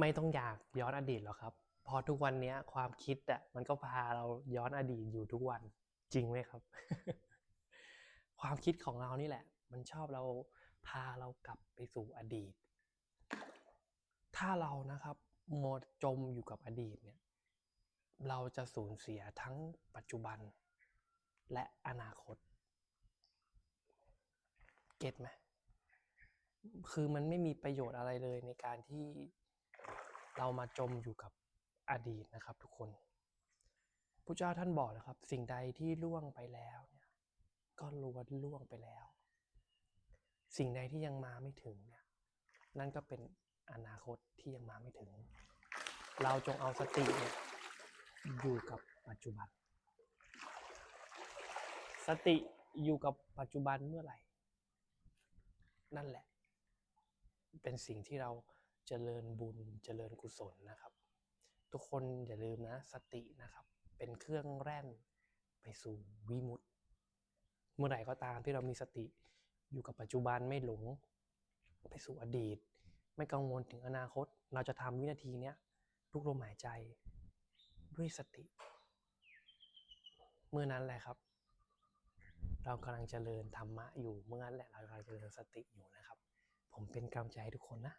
ไม่ต้องอยากย้อนอดีตหรอกครับเพอทุกวันเนี้ยความคิดอะมันก็พาเราย้อนอดีตอยู่ทุกวันจริงไหมครับ ความคิดของเรานี่แหละ มันชอบเราพาเรากลับไปสู่อดีต ถ้าเรานะครับหมดจมอยู่กับอดีตเนี่ยเราจะสูญเสียทั้งปัจจุบัน และอนาคต เก็ตไหมคือมันไม่มีประโยชน์อะไรเลยในการที่ เรามาจมอยู่กับอดีตนะครับทุกคนพระเจ้าท่านบอกนะครับ สิ่งใดที่ล่วงไปแล้วเนี่ยก็ล้วนล่วงไปแล้ว สิ่งใดที่ยังมาไม่ถึงเนี่ยนั่นก็เป็นอนาคตที่ยังมาไม่ถึง เราจงเอาสติเนี่ยอยู่กับปัจจุบัน สติอยู่กับปัจจุบันเมื่อไหร่ นั่นแหละ เป็นสิ่งที่เรา เจริญบุญเจริญกุศลนะครับ ทุกคนอย่าลืมนะสตินะครับ เป็นเครื่องแร่นไปสู่วิมุตติเมื่อไหร่ก็ตามที่เรามีสติอยู่กับปัจจุบันไม่หลง ไปสู่อดีต ไม่กังวลถึงอนาคต เราจะทำวินาทีเนี้ยทุกลมหายใจด้วยสติ เมื่อนั้นแหละครับ เรากำลังเจริญธรรมะอยู่เมื่อนั้นแหละเรากำลังเจริญสติอยู่นะครับ ผมเป็นกำลังใจให้ทุกคนนะ